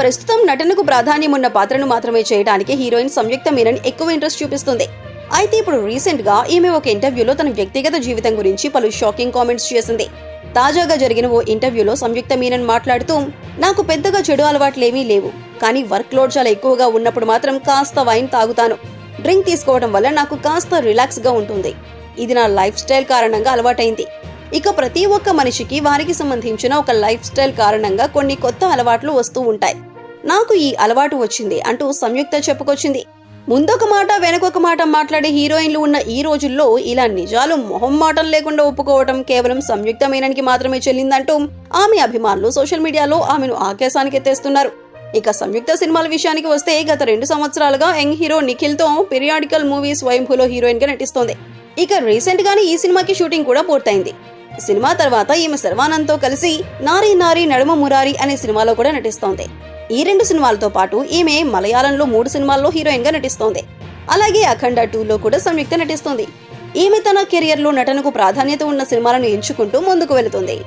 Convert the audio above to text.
ప్రస్తుతం నటనకు ప్రాధాన్యం ఉన్న పాత్రను మాత్రమే చేయడానికి హీరోయిన్ సంయుక్త మీనన్ ఎక్కువ ఇంట్రెస్ట్ చూపిస్తుంది. అయితే ఇప్పుడు రీసెంట్గా ఈమె ఒక ఇంటర్వ్యూలో తన వ్యక్తిగత జీవితం గురించి పలు షాకింగ్ కామెంట్స్ చేసింది. తాజాగా జరిగిన ఓ ఇంటర్వ్యూలో సంయుక్త మీనన్ మాట్లాడుతూ నాకు పెద్దగా చెడు అలవాట్లేమీ లేవు కానీ వర్క్ లోడ్ చాలా ఎక్కువగా ఉన్నప్పుడు మాత్రం కాస్త వైన్ తాగుతాను. డ్రింక్ తీసుకోవడం వల్ల నాకు కాస్త రిలాక్స్గా ఉంటుంది. ఇది నా లైఫ్ స్టైల్ కారణంగా అలవాటైంది. ఇక ప్రతి ఒక్క మనిషికి వారికి సంబంధించిన ఒక లైఫ్ స్టైల్ కారణంగా కొన్ని కొత్త అలవాట్లు వస్తూ ఉంటాయి. నాకు ఈ అలవాటు వచ్చింది అంటూ సంయుక్త చెప్పుకొచ్చింది. ముందొక మాట వెనకొక మాట మాట్లాడే హీరోయిన్లు ఉన్న ఈ రోజుల్లో ఇలా నిజాలు మొహం మాటం లేకుండా ఒప్పుకోవటం కేవలం సంయుక్త మీనన్కి మాత్రమే చెల్లిందంటూ ఆమె అభిమానులు సోషల్ మీడియాలో ఆమెను ఆకాశానికి ఎత్తేస్తున్నారు. ఇక సంయుక్త సినిమాల విషయానికి వస్తే గత రెండు సంవత్సరాలుగా యంగ్ హీరో నిఖిల్తో పిరియాడికల్ మూవీ స్వయంభూలో హీరోయిన్గా నటిస్తోంది. ఇక రీసెంట్ గానే ఈ సినిమాకి షూటింగ్ కూడా పూర్తయింది. సినిమా తర్వాత ఈమె శర్వానంద్తో కలిసి నారీ నారీ నడుమ మురారి అనే సినిమాలో కూడా నటిస్తోంది. ఈ రెండు సినిమాలతో పాటు ఈమె మలయాళంలో మూడు సినిమాల్లో హీరోయిన్గా నటిస్తోంది. అలాగే అఖండ టూలో కూడా సంయుక్త నటిస్తోంది. ఈమె తన కెరియర్లో నటనకు ప్రాధాన్యత ఉన్న సినిమాలను ఎంచుకుంటూ ముందుకు వెళుతుంది.